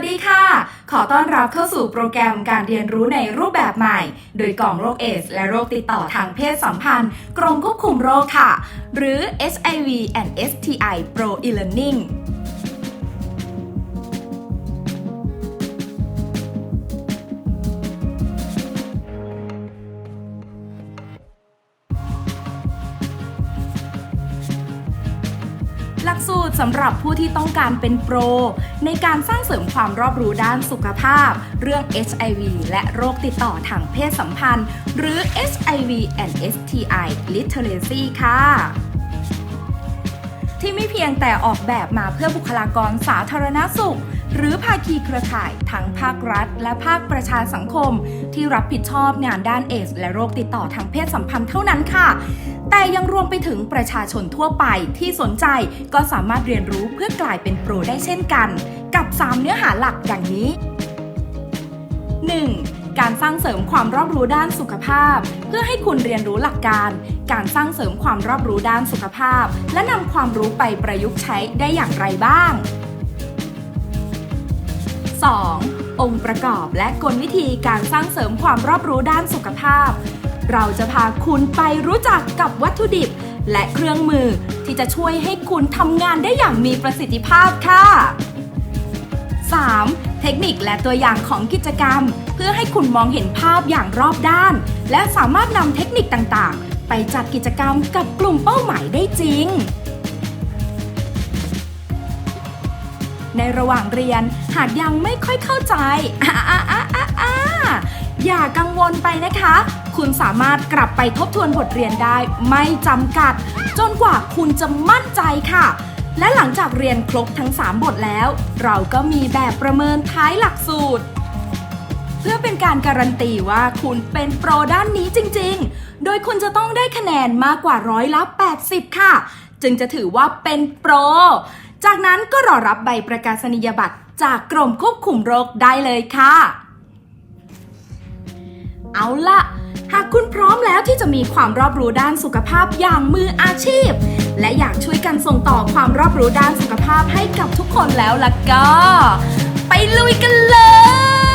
วัสดีค่ะ ขอต้อนรับเข้าสู่โปรแกรมการเรียนรู้ในรูปแบบใหม่ โดยกล่องโรคเอดส์และโรคติดต่อทางเพศสัมพันธ์ กรมควบคุมโรคค่ะ หรือ HIV and STI Pro e-learning หลักสูตรสำหรับผู้ที่ต้องการเป็นโปร ในการสร้างเสริมความรอบรู้ด้านสุขภาพ เรื่อง HIV และโรคติดต่อทางเพศสัมพันธ์ หรือ HIV and STI Literacy ค่ะที่ไม่เพียงแต่ออกแบบมาเพื่อบุคลากรสาธารณสุข หรือภาคีเครือข่ายทั้งภาครัฐ และภาคประชาสังคม ที่รับผิดชอบงานด้านเอส และโรคติดต่อทางเพศสัมพันธ์เท่านั้นค่ะ แต่ยังรวมไปถึงประชาชนทั่วไปที่สนใจก็สามารถเรียนรู้เพื่อกลายเป็นโปรได้เช่นกัน กับ 3 เนื้อหาหลักอย่างนี้ 1. การสร้างเสริมความรอบรู้ด้านสุขภาพ เพื่อให้คุณเรียนรู้หลักการ การสร้างเสริมความรอบรู้ด้านสุขภาพ และนำความรู้ไปประยุกต์ใช้ได้อย่างไรบ้าง 2. องค์ประกอบและกลวิธีการสร้างเสริมความรอบรู้ด้านสุขภาพ เราจะพาคุณไปรู้จักกับวัตถุดิบ และเครื่องมือที่จะช่วยให้คุณทำงานได้อย่างมีประสิทธิภาพค่ะ 3. เทคนิคและตัวอย่างของกิจกรรม เพื่อให้คุณมองเห็นภาพอย่างรอบด้าน และสามารถนำเทคนิคต่างๆ ไปจัดกิจกรรมกับกลุ่มเป้าหมายได้จริง ในระหว่างเรียน หากยังไม่ค่อยเข้าใจอ่าอ่าอ่าอ่าอ่าอย่ากังวลไปนะคะ คุณสามารถกลับไปทบทวนบทเรียนได้ไม่จำกัด จนกว่าคุณจะมั่นใจค่ะ และหลังจากเรียนครบทั้ง 3 บทแล้ว เราก็มีแบบประเมินท้ายหลักสูตร เพื่อเป็นการการันตีว่าคุณเป็นโปรด้านนี้จริง ๆ โดยคุณจะต้องได้คะแนนมากกว่าร้อยละ 80 ค่ะ จึงจะถือว่าเป็นโปร จากนั้นก็รอรับใบประกาศนียบัตรจากกรมควบคุมโรคได้เลยค่ะ เอาละหากคุณพร้อมแล้วที่จะมีความรอบรู้ด้านสุขภาพอย่างมืออาชีพ และอยากช่วยกันส่งต่อความรอบรู้ด้านสุขภาพให้กับทุกคนแล้วล่ะก็ ไปลุยกันเลย